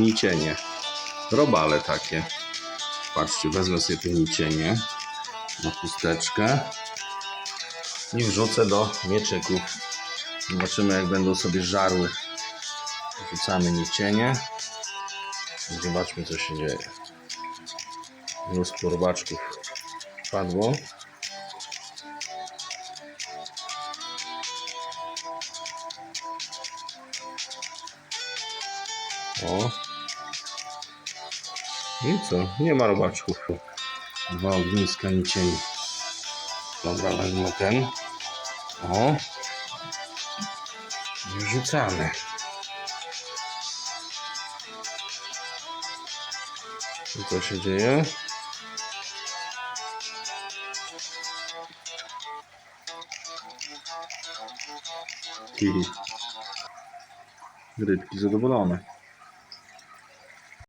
nicienie. Robale takie. Patrzcie, wezmę sobie te nicienie na chusteczkę i wrzucę do mieczyków. Zobaczymy jak będą sobie żarły. Wrzucamy nicienie. Zobaczmy co się dzieje. Mnóstwo robaczków padło. O. I co? Nie ma robaczków. Dwa ogniska nicieni. Dobra, wezmę ten. O. I wrzucamy. I co się dzieje? I rybki zadowolone.